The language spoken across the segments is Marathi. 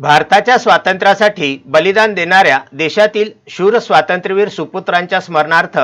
भारताच्या स्वातंत्र्यासाठी बलिदान देणाऱ्या देशातील शूर स्वातंत्र्यवीर सुपुत्रांच्या स्मरणार्थ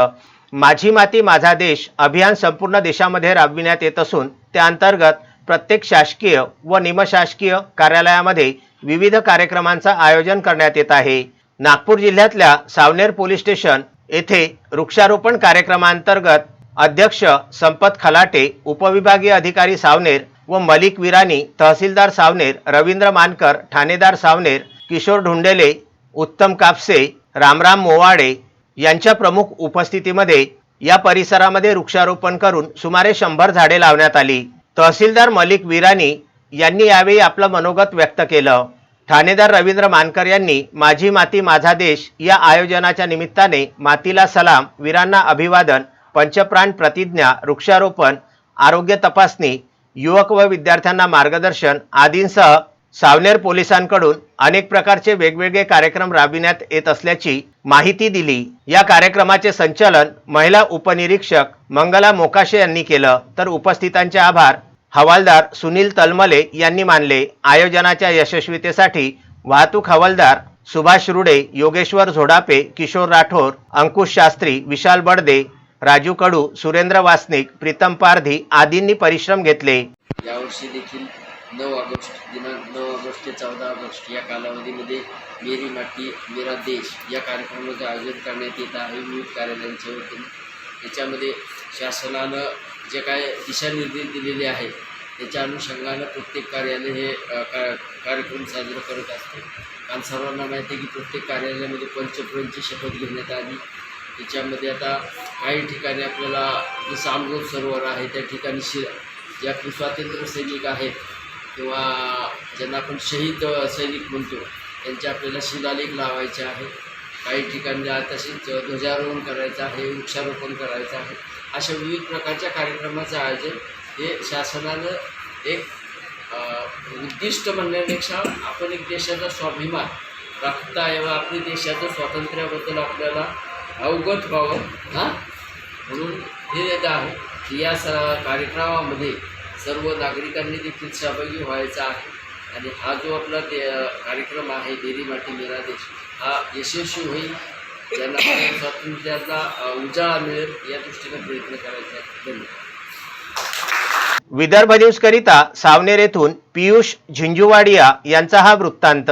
माझी माती माझा देश अभियान संपूर्ण देशामध्ये राबविण्यात येत असून त्या अंतर्गत प्रत्येक शासकीय व निमशासकीय कार्यालयामध्ये विविध कार्यक्रमांचं आयोजन करण्यात येत आहे. नागपूर जिल्ह्यातल्या सावनेर पोलीस स्टेशन येथे वृक्षारोपण कार्यक्रमांतर्गत अध्यक्ष संपत खलाटे उपविभागीय अधिकारी सावनेर व मलिक विरानी तहसीलदार सावनेर रवींद्र मानकर ठाणेदार सावनेर किशोर ढुंडेले उत्तम कापसे रामराम मोवाडे यांच्या प्रमुख उपस्थितीमध्ये या परिसरामध्ये वृक्षारोपण करून सुमारे शंभर झाडे लावण्यात आली. तहसीलदार मलिक विरानी यांनी यावेळी आपलं मनोगत व्यक्त केलं. ठाणेदार रवींद्र मानकर यांनी माझी माती माझा देश या आयोजनाच्या निमित्ताने मातीला सलाम वीरांना अभिवादन पंचप्राण प्रतिज्ञा वृक्षारोपण आरोग्य तपासणी युवक व विद्यार्थ्यांना मार्गदर्शन आदींसह सावनेर पोलिसांकडून अनेक प्रकारचे वेगवेगळे कार्यक्रम राबविण्यात येत असल्याची माहिती दिली. या कार्यक्रमाचे संचालन महिला उपनिरीक्षक मंगला मोकाशे यांनी केलं. तर उपस्थितांचे आभार. हवालदार सुनील तलमले यांनी मानले. आयोजनाच्या यशस्वीतेसाठी वाहतूक हवालदार सुभाष रुडे योगेश्वर झोडापे किशोर राठोर अंकुश शास्त्री विशाल बडदे राजू कडू सुरेंद्र वासनिक प्रीतम पारधी आदींनी परिश्रम घेतले. यावर्षी देखील नऊ ऑगस्ट दिनांक नऊ ऑगस्ट ते चौदा ऑगस्ट या कालावधीमध्ये मेरी माती मेरा देश या कार्यक्रमाचं आयोजन करण्यात येत आहे. विविध कार्यालयांच्या वतीने. त्याच्यामध्ये शासनानं जे काय दिशानिर्देश दिलेले आहेत त्याच्या अनुषंगानं प्रत्येक कार्यालय हे कार्यक्रम साजरा करत असते. कारण सर्वांना माहिती आहे की प्रत्येक कार्यालयामध्ये पंचप्रंची शपथ घेण्यात आली. त्याच्यामध्ये आता काही ठिकाणी आपल्याला जसं आमगोर सरोवर आहे त्या ठिकाणी शि जे आपले स्वातंत्र्य सैनिक आहेत किंवा ज्यांना आपण शहीद सैनिक म्हणतो त्यांचे आपल्याला शिलालेख लावायचे आहे काही ठिकाणी तसेच ध्वजारोहण करायचं आहे वृक्षारोपण करायचं आहे. अशा विविध प्रकारच्या कार्यक्रमाचं आयोजन हे शासनानं एक उद्दिष्ट म्हणण्यापेक्षा आपण एक देशाचा स्वाभिमान राखता यावा आपल्या देशाचं स्वातंत्र्याबद्दल आपल्याला अवगत व्हावं हां? म्हणून हे आहे की या स कार्यक्रमामध्ये सर्व नागरिकांनी देखील सहभागी व्हायचा आहे. आणि हा जो आपला ते कार्यक्रम आहे देरी माती मेरा देश हा यशस्वी होईल. ज्यांना स्वातंत्र्याचा उजाळा मिळेल या दृष्टीने प्रयत्न करायचा आहे. धन्यवाद. विदर्भ न्यूजकरिता सावनेर येथून पियुष झिंजुवाडिया यांचा हा वृत्तांत.